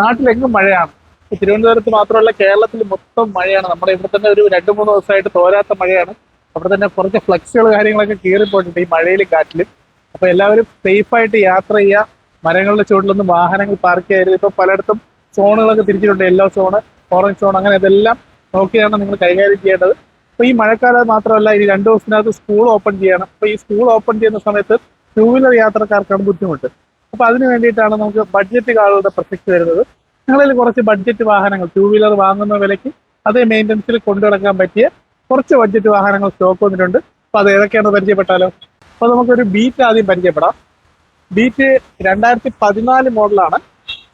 നാട്ടിലെങ്ങും മഴയാണ്. തിരുവനന്തപുരത്ത് മാത്രമല്ല കേരളത്തിൽ മൊത്തം മഴയാണ്. നമ്മുടെ ഇവിടെ തന്നെ ഒരു രണ്ട് മൂന്ന് ദിവസമായിട്ട് തോരാത്ത മഴയാണ്. അവിടെ തന്നെ കുറച്ച് ഫ്ലക്സുകൾ കാര്യങ്ങളൊക്കെ കീറിപ്പോയിട്ടുണ്ട് ഈ മഴയിലും കാറ്റിലും. അപ്പൊ എല്ലാവരും സേഫായിട്ട് യാത്ര ചെയ്യുക. മരങ്ങളുടെ ചുവട്ടിലൊന്നും വാഹനങ്ങൾ പാർക്ക് ചെയ്യരുത്. ഇപ്പൊ പലയിടത്തും സോണുകളൊക്കെ തിരിച്ചിട്ടുണ്ട്. യെല്ലോ സോണ് ഓറഞ്ച് സോൺ അങ്ങനെ ഇതെല്ലാം നോക്കിയാണ് നിങ്ങൾ കൈകാര്യം ചെയ്യേണ്ടത്. അപ്പൊ ഈ മഴക്കാലം മാത്രമല്ല ഇനി രണ്ടു ദിവസത്തിനകത്ത് സ്കൂൾ ഓപ്പൺ ചെയ്യണം. അപ്പൊ ഈ സ്കൂൾ ഓപ്പൺ ചെയ്യുന്ന സമയത്ത് ടൂ വീലർ യാത്രക്കാർക്കാണ് ബുദ്ധിമുട്ട്. അപ്പൊ അതിന് വേണ്ടിയിട്ടാണ് നമുക്ക് ബഡ്ജറ്റ് കാറുകളുടെ പ്രസക്തി വരുന്നത്. ഞങ്ങളിൽ കുറച്ച് ബഡ്ജറ്റ് വാഹനങ്ങൾ ടൂ വീലർ വാങ്ങുന്ന വിലയ്ക്ക് അതേ മെയിന്റനൻസിൽ കൊണ്ടുനടക്കാൻ പറ്റിയ കുറച്ച് ബഡ്ജറ്റ് വാഹനങ്ങൾ സ്റ്റോക്ക് വന്നിട്ടുണ്ട്. അപ്പൊ അത് ഏതൊക്കെയാണ് പരിചയപ്പെട്ടാലോ? അപ്പൊ നമുക്കൊരു ബീറ്റ് ആദ്യം പരിചയപ്പെടാം. ബീറ്റ് രണ്ടായിരത്തി പതിനാല് മോഡലാണ്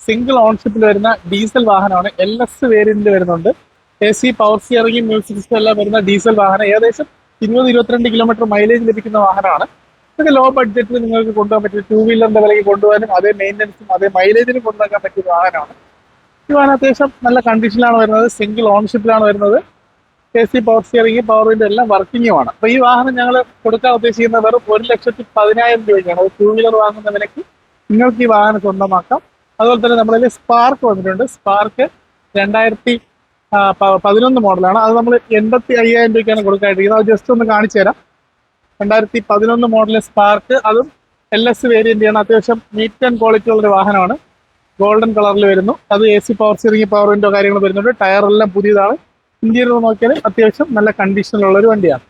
സിംഗിൾ ഓൺഷിപ്പിൽ വരുന്ന ഡീസൽ വാഹനമാണ്. എൽ എസ് വേരിയന്റിൽ വരുന്നുണ്ട്. A C power steering music system എല്ലാം വരുന്ന ഡീസൽ വാഹനം. ഏകദേശം ഇരുപത് ഇരുപത്തിരണ്ട് കിലോമീറ്റർ മൈലേജ് ലഭിക്കുന്ന വാഹനമാണ്. ഇതൊക്കെ ലോ ബഡ്ജറ്റിൽ നിങ്ങൾക്ക് കൊണ്ടുപോകാൻ പറ്റും ടൂ വീലറിന്റെ വിലയ്ക്ക് കൊണ്ടുപോകാനും അതേ മെയിന്റനൻസും അതേ മൈലേജിനും കൊണ്ടുപോകാൻ പറ്റിയ വാഹനമാണ്. ഈ വാഹനം അത്യാവശ്യം നല്ല കണ്ടീഷനിലാണ് വരുന്നത്. സിംഗിൾ ഓൺഷിപ്പിലാണ് വരുന്നത്. A C power steering power window എല്ലാം വർക്കിങ്ങുമാണ് അപ്പൊ ഈ വാഹനം ഞങ്ങൾ കൊടുക്കാൻ ഉദ്ദേശിക്കുന്ന വെറും ഒരു ലക്ഷത്തി പതിനായിരം രൂപയ്ക്കാണ്. ഒരു ടൂ വീലർ വാങ്ങുന്ന വിലയ്ക്ക് നിങ്ങൾക്ക് ഈ വാഹനം സ്വന്തമാക്കാം. അതുപോലെ തന്നെ നമ്മളിൽ സ്പാർക്ക് വന്നിട്ടുണ്ട്. സ്പാർക്ക് രണ്ടായിരത്തി പതിനൊന്ന് മോഡലാണ് അത് നമ്മൾ എൺപത്തി അയ്യായിരം രൂപയ്ക്കാണ് കൊടുക്കാനിരിക്കുന്നത് അത് ജസ്റ്റ് ഒന്ന് കാണിച്ചു തരാം രണ്ടായിരത്തി പതിനൊന്ന് മോഡൽ സ്പാർക്ക് അതും എൽ എസ് ആണ് അത്യാവശ്യം നീറ്റ് ആൻഡ് ക്വാളിറ്റി ഉള്ള ഒരു വാഹനമാണ്. ഗോൾഡൻ കളറിൽ വരുന്നു. അത് A C power steering power window കാര്യങ്ങൾ വരുന്നുണ്ട്. ടയറെല്ലാം പുതിയതാണ്. ഇന്ത്യയിൽ നോക്കിയാൽ അത്യാവശ്യം നല്ല കണ്ടീഷനിലുള്ള ഒരു വണ്ടിയാണ്.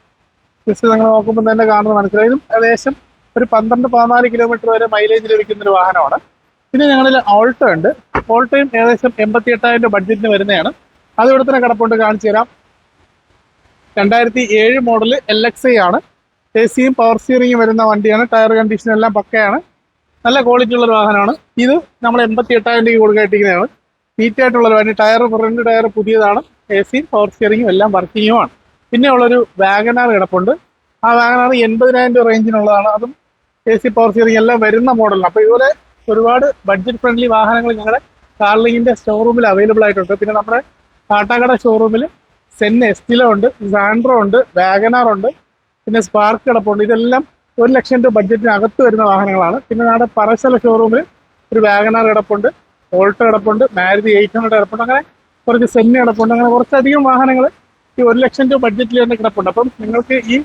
ജസ്റ്റ് നിങ്ങൾ നോക്കുമ്പോൾ തന്നെ കാണുന്നത് മനസ്സിലായാലും ഏകദേശം ഒരു പന്ത്രണ്ട് പതിനാല് കിലോമീറ്റർ വരെ മൈലേജ് ലഭിക്കുന്ന ഒരു വാഹനമാണ്. പിന്നെ ഞങ്ങളിൽ ഓൾട്ടോ ഉണ്ട്. ഓൾട്ടോയും ഏകദേശം എൺപത്തി എട്ടായിരം രൂപ ബഡ്ജറ്റിന് വരുന്നതാണ്. അത് ഇവിടെ തന്നെ കിടപ്പുണ്ട് കാണിച്ചു തരാം. രണ്ടായിരത്തി ഏഴ് മോഡൽ എൽ എക്സ് ഐ ആണ്. എ സിയും പവർ സ്റ്റിയറിംഗും വരുന്ന വണ്ടിയാണ്. ടയർ കണ്ടീഷൻ എല്ലാം പക്കയാണ്. നല്ല ക്വാളിറ്റി ഉള്ള ഒരു വാഹനമാണ്. ഇത് നമ്മൾ എൺപത്തി എട്ടായിരം രൂപ കൊടുക്കായിട്ടിരിക്കുന്നതാണ് നീറ്റായിട്ടുള്ളൊരു വണ്ടി. ടയർ ഫ്രണ്ട് ടയർ പുതിയതാണ്. എ സിയും പവർ സ്റ്റിയറിംഗും എല്ലാം വർക്കിങ്ങുമാണ് പിന്നെ ഉള്ളൊരു വാഗനാർ കിടപ്പുണ്ട്. ആ വാഗനാർ എൺപതിനായിരം രൂപ റേഞ്ചിനുള്ളതാണ് അതും എ സി പവർ സ്റ്റിയറിംഗ് എല്ലാം വരുന്ന മോഡലാണ് അപ്പോൾ ഇതുപോലെ ഒരുപാട് ബഡ്ജറ്റ് ഫ്രണ്ട്ലി വാഹനങ്ങൾ ഞങ്ങളുടെ കാർലിങ്ങിന്റെ ഷോറൂമിൽ അവൈലബിൾ ആയിട്ടുണ്ട്. പിന്നെ നമ്മുടെ കാട്ടാക്കട ഷോറൂമിൽ സെൻ എസ്റ്റിലോ ഉണ്ട് സാൻഡ്രോ ഉണ്ട് വാഗനാർ ഉണ്ട്. പിന്നെ സ്പാർക്ക് കിടപ്പുണ്ട്. ഇതെല്ലാം ഒരു ലക്ഷം രൂപ ബഡ്ജറ്റിനകത്ത് വരുന്ന വാഹനങ്ങളാണ്. പിന്നെ നമ്മുടെ പറശല ഷോറൂമിൽ ഒരു വാഗനാർ കിടപ്പുണ്ട് ഓൾട്ടോ കിടപ്പുണ്ട് മാരുതി എയ്റ്റ് ഹൺഡ്രഡ് കിടപ്പുണ്ട്. അങ്ങനെ കുറച്ച് സെന്നി കിടപ്പുണ്ട്. അങ്ങനെ കുറച്ചധികം വാഹനങ്ങൾ ഈ ഒരു ലക്ഷം രൂപ ബഡ്ജറ്റിൽ തന്നെ കിടപ്പുണ്ട്. അപ്പം നിങ്ങൾക്ക് ഈ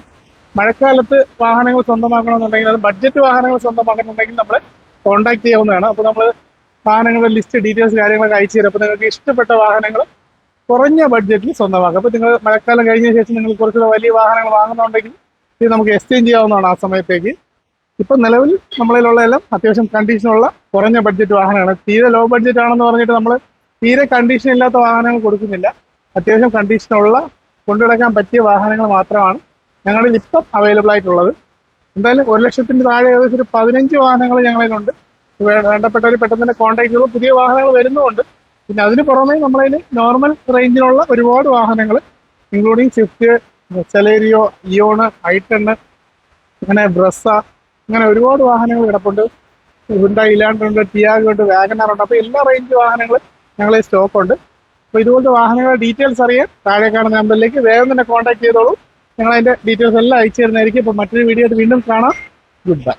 മഴക്കാലത്ത് വാഹനങ്ങൾ സ്വന്തമാക്കണമെന്നുണ്ടെങ്കിൽ അത് ബഡ്ജറ്റ് വാഹനങ്ങൾ സ്വന്തമാക്കണമെന്നുണ്ടെങ്കിൽ നമ്മൾ കോൺടാക്ട് ചെയ്യാവുന്നതാണ്. അപ്പോൾ നമ്മൾ വാഹനങ്ങളുടെ ലിസ്റ്റ് ഡീറ്റെയിൽസ് കാര്യങ്ങളൊക്കെ അയച്ചു തരും. അപ്പോൾ നിങ്ങൾക്ക് ഇഷ്ടപ്പെട്ട വാഹനങ്ങൾ കുറഞ്ഞ ബഡ്ജറ്റിൽ സ്വന്തമാക്കാം. അപ്പോൾ നിങ്ങൾ മഴക്കാലം കഴിഞ്ഞ ശേഷം നിങ്ങൾ കുറച്ചുകൂടെ വലിയ വാഹനങ്ങൾ വാങ്ങുന്നുണ്ടെങ്കിൽ ഇത് നമുക്ക് എക്സ്ചേഞ്ച് ചെയ്യാവുന്നതാണ് ആ സമയത്തേക്ക്. ഇപ്പം നിലവിൽ നമ്മളിലുള്ള എല്ലാം അത്യാവശ്യം കണ്ടീഷനുള്ള കുറഞ്ഞ ബഡ്ജറ്റ് വാഹനമാണ് തീരെ ലോ ബഡ്ജറ്റ് ആണെന്ന് പറഞ്ഞിട്ട് നമ്മൾ തീരെ കണ്ടീഷൻ ഇല്ലാത്ത വാഹനങ്ങൾ കൊടുക്കുന്നില്ല. അത്യാവശ്യം കണ്ടീഷനുള്ള കൊണ്ടുനടക്കാൻ പറ്റിയ വാഹനങ്ങൾ മാത്രമാണ് ഞങ്ങളിൽ ഇപ്പം അവൈലബിൾ ആയിട്ടുള്ളത്. എന്തായാലും ഒരു ലക്ഷത്തിന് താഴെ ഏകദേശം ഒരു പതിനഞ്ച് വാഹനങ്ങൾ ഞങ്ങളിലുണ്ട്. വേണ്ടപ്പെട്ടവർ പെട്ടെന്ന് തന്നെ കോൺടാക്ട് ചെയ്തു പുതിയ വാഹനങ്ങൾ വരുന്നുമുണ്ട്. പിന്നെ അതിന് പുറമെ നമ്മളതിൽ നോർമൽ റേഞ്ചിലുള്ള ഒരുപാട് വാഹനങ്ങൾ including Swift Celerio Eon I ten അങ്ങനെ ബ്രസ അങ്ങനെ ഒരുപാട് വാഹനങ്ങൾ കിടപ്പുണ്ട്. ഹുണ്ടായി ഇലാണ്ടുണ്ട് ടിയാഗോ ഉണ്ട് വാഗനാർ ഉണ്ട് അപ്പോൾ എല്ലാ റേഞ്ച് വാഹനങ്ങളും ഞങ്ങളെ സ്റ്റോക്കുണ്ട് അപ്പോൾ ഇതുപോലത്തെ വാഹനങ്ങളുടെ ഡീറ്റെയിൽസ് അറിയാൻ താഴെ കാണുന്ന നമ്പറിലേക്ക് വേഗം തന്നെ കോൺടാക്ട് ചെയ്തോളൂ. ഞങ്ങൾ അതിന്റെ ഡീറ്റെയിൽസ് എല്ലാം അയച്ചു തരുന്നതായിരിക്കും. അപ്പോൾ മറ്റൊരു വീഡിയോ ആയിട്ട് വീണ്ടും കാണാം. Good bye